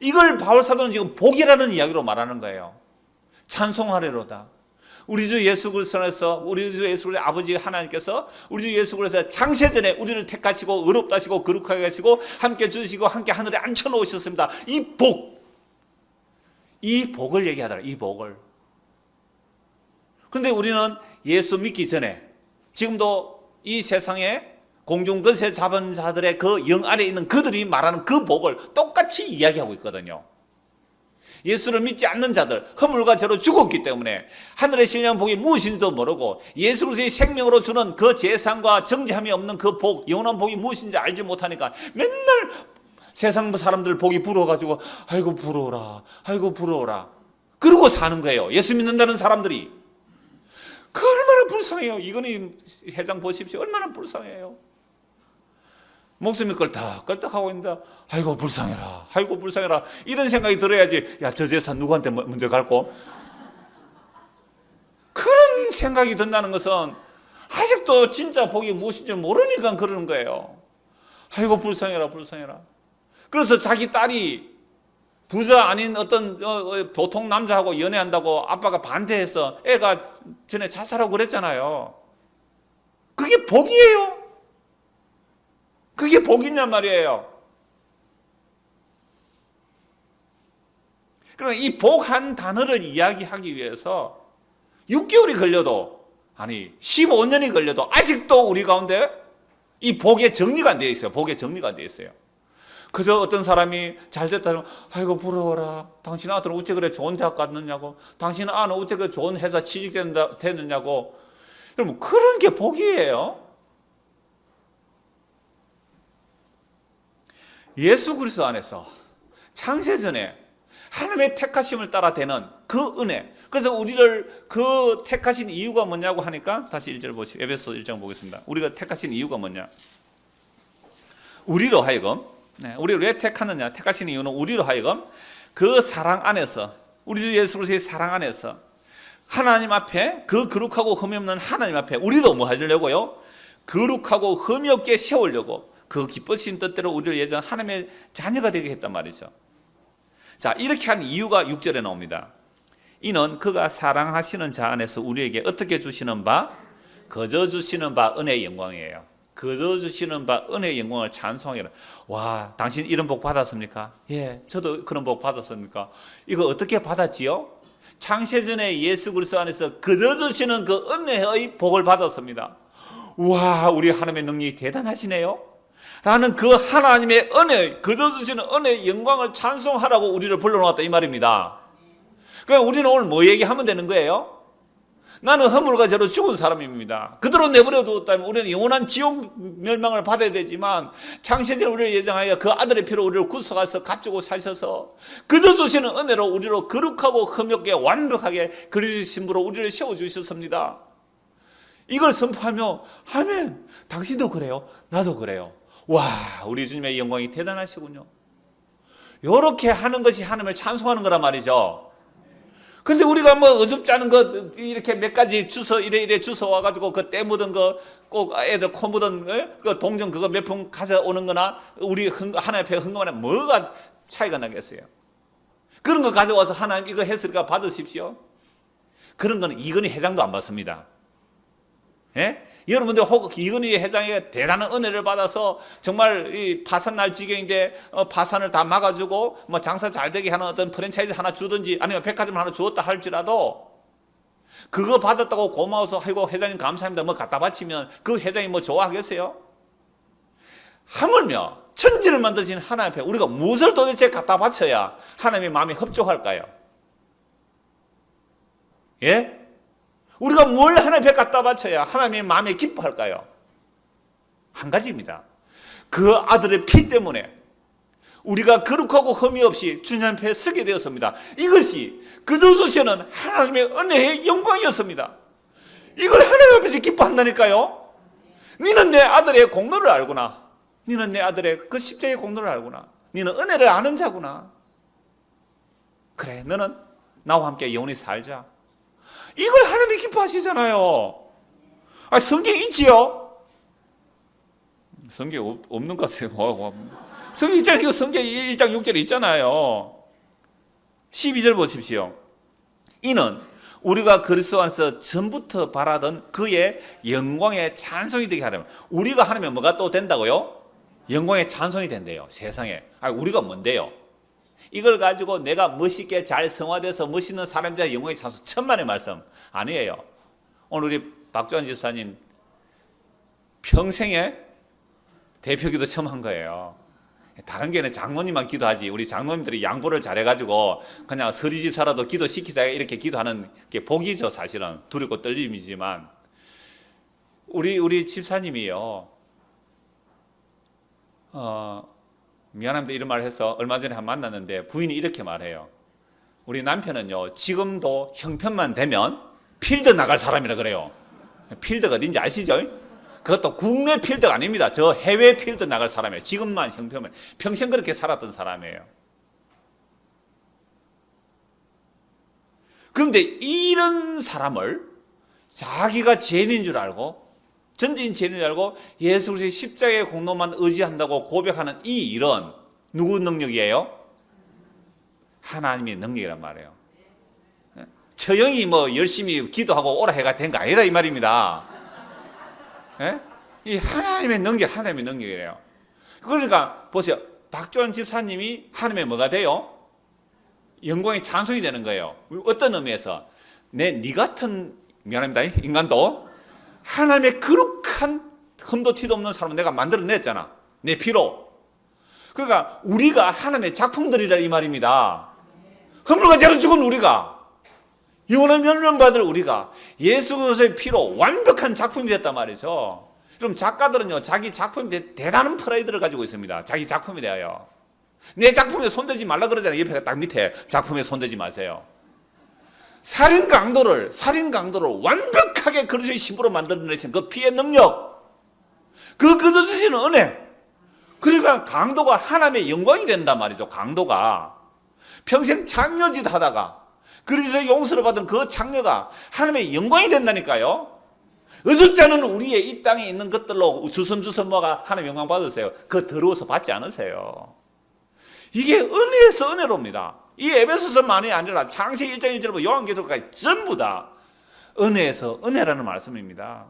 이걸 바울 사도는 지금 복이라는 이야기로 말하는 거예요. 찬송하리로다. 우리 주 예수 그리스도에서 우리 주 예수 그리스도 아버지 하나님께서 우리 주 예수 그리스도 창세전에 우리를 택하시고 의롭다 하시고 거룩하게 하시고 함께 주시고 함께 하늘에 앉혀 놓으셨습니다. 이 복. 이 복을 얘기하더라. 이 복을. 그런데 우리는 예수 믿기 전에 지금도 이 세상에 공중 근세 잡은 자들의 그영 아래 있는 그들이 말하는 그 복을 똑같이 이야기하고 있거든요. 예수를 믿지 않는 자들, 허물과 죄로 죽었기 때문에 하늘의 신령 복이 무엇인지도 모르고 예수 그리스도의 생명으로 주는 그 재산과 정죄함이 없는 그 복, 영원한 복이 무엇인지 알지 못하니까 맨날 세상 사람들 복이 부러워가지고 아이고 부러워라, 아이고 부러워라. 그러고 사는 거예요. 예수 믿는다는 사람들이. 그 얼마나 불쌍해요. 이거는 회장 보십시오. 얼마나 불쌍해요. 목숨이 껄떡 껄떡하고 있는데 아이고 불쌍해라 아이고 불쌍해라. 이런 생각이 들어야지 야 저 재산 누구한테 뭐- 먼저 갈고? 그런 생각이 든다는 것은 아직도 진짜 복이 무엇인지 모르니까 그러는 거예요. 아이고 불쌍해라 불쌍해라. 그래서 자기 딸이 부자 아닌 어떤 어, 어, 보통 남자하고 연애한다고 아빠가 반대해서 애가 전에 자살하고 그랬잖아요. 그게 복이에요 그게 복이냔 말이에요. 그러나 이 복 한 단어를 이야기하기 위해서 6개월이 걸려도 아니 15년이 걸려도 아직도 우리 가운데 이 복의 정리가 안 되어 있어요. 복의 정리가 안 되어 있어요. 그저 어떤 사람이 잘 됐다면 아이고 부러워라. 당신 아들은 어째 그래 좋은 대학 갔느냐고. 당신 아는 어째 그래 좋은 회사 취직됐느냐고. 여러분 그런 게 복이에요. 예수 그리스도 안에서 창세전에 하나님의 택하심을 따라 되는 그 은혜. 그래서 우리를 그 택하신 이유가 뭐냐고 하니까 다시 1절 보시죠. 에베소 1장 보겠습니다. 우리가 택하신 이유가 뭐냐? 우리로 하여금 네, 우리를 왜 택하느냐? 택하신 이유는 우리로 하여금 그 사랑 안에서 우리 주 예수 그리스도의 사랑 안에서 하나님 앞에 그 거룩하고 흠이 없는 하나님 앞에 우리도 뭐 하려고요? 거룩하고 흠이 없게 세우려고 그 기쁘신 뜻대로 우리를 예전 하나님의 자녀가 되게 했단 말이죠. 자, 이렇게 한 이유가 6절에 나옵니다. 이는 그가 사랑하시는 자 안에서 우리에게 어떻게 주시는 바 거저 주시는 바 은혜의 영광이에요. 거저 주시는 바 은혜의 영광을 찬송하라. 와, 당신 이런 복 받았습니까? 예, 저도 그런 복 받았습니까? 이거 어떻게 받았지요? 창세전에 예수 그리스도 안에서 거저 주시는 그 은혜의 복을 받았습니다. 와, 우리 하나님의 능력이 대단하시네요. 라는 그 하나님의 은혜, 거저 주시는 은혜의 영광을 찬송하라고 우리를 불러놓았다 이 말입니다. 그러니까 우리는 오늘 뭐 얘기하면 되는 거예요? 나는 허물과 죄로 죽은 사람입니다. 그대로 내버려 두었다면 우리는 영원한 지옥 멸망을 받아야 되지만 창세전 우리를 예정하여 그 아들의 피로 우리를 구속하서 값주고 사셔서 그저 주시는 은혜로 우리로 거룩하고 흠없게 완벽하게 그리신 분으로 우리를 세워주셨습니다. 이걸 선포하며 아멘 당신도 그래요 나도 그래요 와 우리 주님의 영광이 대단하시군요. 이렇게 하는 것이 하나님을 찬송하는 거란 말이죠. 근데 우리가 뭐 어줍지 않은 것 이렇게 몇 가지 주서 이래 이래 주서 와가지고 그 때 묻은 거 꼭 애들 코 묻은 에? 그 동전 그거 몇 푼 가져오는 거나 우리 흥, 하나님 앞에 흥금하는 뭐가 차이가 나겠어요? 그런 거 가져와서 하나님 이거 했으니까 받으십시오. 그런 거는 이건희 회장도 안 받습니다. 예? 여러분들 혹 이건희 회장에게 대단한 은혜를 받아서 정말 이 파산 날 지경인데 어, 파산을 다 막아주고 뭐 장사 잘 되게 하는 어떤 프랜차이즈 하나 주든지 아니면 백화점 하나 주었다 할지라도 그거 받았다고 고마워서 아이고 회장님 감사합니다 뭐 갖다 바치면 그 회장이 뭐 좋아하겠어요? 하물며 천지를 만드신 하나님 앞에 우리가 무엇을 도대체 갖다 바쳐야 하나님의 마음이 흡족할까요? 예? 우리가 뭘 하나님 앞에 갖다 바쳐야 하나님의 마음에 기뻐할까요? 한 가지입니다. 그 아들의 피 때문에 우리가 거룩하고 흠이 없이 주님 앞에 서게 되었습니다. 이것이 그저 주시는 하나님의 은혜의 영광이었습니다. 이걸 하나님 앞에서 기뻐한다니까요. 너는 내 아들의 공로를 알구나. 너는 내 아들의 그 십자의 공로를 알구나. 너는 은혜를 아는 자구나. 그래, 너는 나와 함께 영원히 살자. 이걸 하나님이 기뻐하시잖아요. 아, 성경 있지요? 성경 없, 없는 것 같아요. 성경 1장, 성경 1장 6절에 있잖아요. 12절 보십시오. 이는 우리가 그리스도 안에서 전부터 바라던 그의 영광의 찬송이 되게 하려면 우리가 하나면 뭐가 또 된다고요? 영광의 찬송이 된대요. 세상에. 아, 우리가 뭔데요? 이걸 가지고 내가 멋있게 잘 성화돼서 멋있는 사람들의 영광의 찬송 천만의 말씀 아니에요. 오늘 우리 박조한 집사님 평생에 대표기도 처음 한 거예요. 다른 게는 장로님만 기도하지 우리 장로님들이 양보를 잘해가지고 그냥 서리 집사라도 기도 시키자 이렇게 기도하는 게 복이죠 사실은 두렵고 떨림이지만 우리 우리 집사님이요 어, 미안합니다 이런 말을 해서 얼마 전에 한 만났는데 부인이 이렇게 말해요 우리 남편은요 지금도 형편만 되면 필드 나갈 사람이라 그래요 필드가 어딘지 아시죠? 그것도 국내 필드가 아닙니다. 저 해외 필드 나갈 사람이에요. 지금만 형편만 평생 그렇게 살았던 사람이에요. 그런데 이런 사람을 자기가 죄인인 줄 알고 전지인 죄인인 줄 알고 예수 그리스도의 십자가의 공로만 의지한다고 고백하는 이 일은 누구 능력이에요? 하나님의 능력이란 말이에요. 저 형이 뭐 열심히 기도하고 오라 해가 된 거 아니라 이 말입니다. 예? 이 하나님의 능력, 하나님의 능력이래요. 그러니까 보세요. 박조원 집사님이 하나님의 뭐가 돼요? 영광의 찬송이 되는 거예요. 어떤 의미에서 내 니 같은 미안합니다. 인간도 하나님의 거룩한 흠도 티도 없는 사람을 내가 만들어냈잖아. 내 피로. 그러니까 우리가 하나님의 작품들이라 이 말입니다. 허물과 죄로 죽은 우리가 영원한 멸망받을 우리가 예수 그리스도의 피로 완벽한 작품이 됐단 말이죠. 그럼 작가들은요 자기 작품이 대- 대단한 프라이드를 가지고 있습니다. 자기 작품이 되어요. 내 작품에 손대지 말라 그러잖아요. 옆에 딱 밑에 작품에 손대지 마세요. 살인 강도를 살인 강도를 완벽하게 그리스도의 신부로 만들어내신 그 피의 능력, 그 그저 주시는 은혜. 그러니까 강도가 하나님의 영광이 된단 말이죠. 강도가 평생 장녀짓 하다가 그리스도의 용서를 받은 그 장녀가 하나님의 영광이 된다니까요. 않은 우리의 이 땅에 있는 것들로 주섬주섬 뭐가 하나님 영광 받으세요. 그 더러워서 받지 않으세요. 이게 은혜에서 은혜로입니다. 이 에베소서만이 아니라 창세기 1장 1절부터 요한계시록까지 전부 다 은혜에서 은혜라는 말씀입니다.